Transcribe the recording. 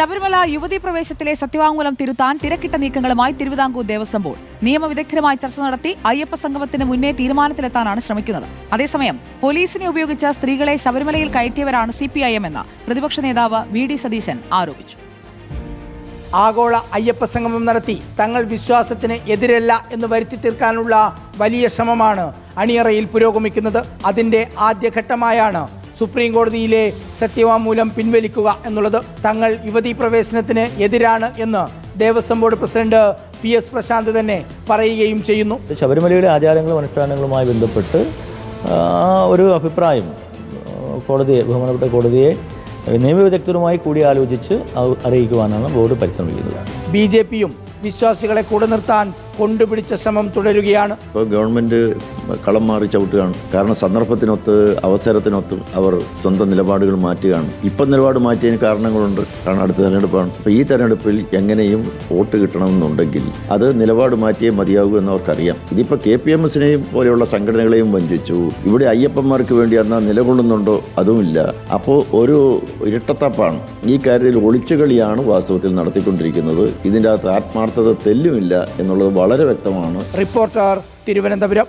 ശബരിമല യുവതി പ്രവേശത്തിലെ സത്യവാങ്മൂലം തിരുത്താൻ തിരക്കിട്ട നീക്കങ്ങളുമായി തിരുവിതാംകൂർ ദേവസ്വം ബോർഡ് നിയമവിദഗ്ധരുമായി ചർച്ച നടത്തി അയ്യപ്പ സംഗമത്തിന് മുന്നേ തീരുമാനത്തിലെത്താനാണ് ശ്രമിക്കുന്നത്. അതേസമയം പോലീസിനെ ഉപയോഗിച്ച് സ്ത്രീകളെ ശബരിമലയിൽ കയറ്റിയവരാണ് സി പി ഐ എം എന്ന് പ്രതിപക്ഷ നേതാവ് വി ഡി സതീശൻ ആരോപിച്ചു. ആഗോള അയ്യപ്പ സംഗമം നടത്തി തങ്ങൾ വിശ്വാസത്തിന് എതിരല്ല എന്ന് വരുത്തി തീർക്കാനുള്ള വലിയ ശ്രമമാണ് അണിയറയിൽ പുരോഗമിക്കുന്നത്. അതിന്റെ ആദ്യഘട്ടമായാണ് സുപ്രീം കോടതിയിലെ സത്യവാങ്മൂലം പിൻവലിക്കുക എന്നുള്ളത് തങ്ങൾ യുവതീ പ്രവേശനത്തിന് എതിരാണ് എന്ന് Devaswom board president P S Prashanth തന്നെ പറയുകയും ചെയ്യുന്നു. ശബരിമലയുടെ ആചാരങ്ങളും അനുഷ്ഠാനങ്ങളുമായി ബന്ധപ്പെട്ട് ആ ഒരു അഭിപ്രായം കോടതിയെ ബഹുമാനപ്പെട്ട കോടതിയെ നിയമവിദഗ്ധരുമായി കൂടി ആലോചിച്ച് അറിയിക്കുവാനാണ് ബോർഡ് പരിശ്രമിക്കുന്നത്. ബി ജെ പിയും വിശ്വാസികളെ കൂടെ നിർത്താൻ കൊണ്ടുപിടിച്ച ശ്രമം തുടരുകയാണ്. ഇപ്പോൾ ഗവൺമെന്റ് കളം മാറി ചവിട്ടുകയാണ്. കാരണം സന്ദർഭത്തിനൊത്ത് അവസരത്തിനൊത്ത് അവർ സ്വന്തം നിലപാടുകൾ മാറ്റുകയാണ്. ഇപ്പം നിലപാട് മാറ്റിയതിന് കാരണങ്ങളുണ്ട്. കാരണം അടുത്ത തെരഞ്ഞെടുപ്പാണ്. അപ്പോൾ ഈ തെരഞ്ഞെടുപ്പിൽ എങ്ങനെയും വോട്ട് കിട്ടണമെന്നുണ്ടെങ്കിൽ അത് നിലപാട് മാറ്റിയേ മതിയാകൂ എന്ന് അവർക്കറിയാം. ഇതിപ്പോൾ കെ പി എം എസിനെയും പോലെയുള്ള സംഘടനകളെയും വഞ്ചിച്ചു. ഇവിടെ അയ്യപ്പന്മാർക്ക് വേണ്ടി എന്നാൽ നിലകൊള്ളുന്നുണ്ടോ അതുമില്ല. അപ്പോൾ ഒരു ഇരട്ടത്തപ്പാണ്. ഈ കാര്യത്തിൽ ഒളിച്ചുകളിയാണ് വാസ്തവത്തിൽ നടത്തിക്കൊണ്ടിരിക്കുന്നത്. ഇതിന്റെ അകത്ത് ആത്മാർത്ഥത തെല്ലുമില്ല എന്നുള്ളത് വളരെ വ്യക്തമാണ്. റിപ്പോർട്ടർ തിരുവനന്തപുരം.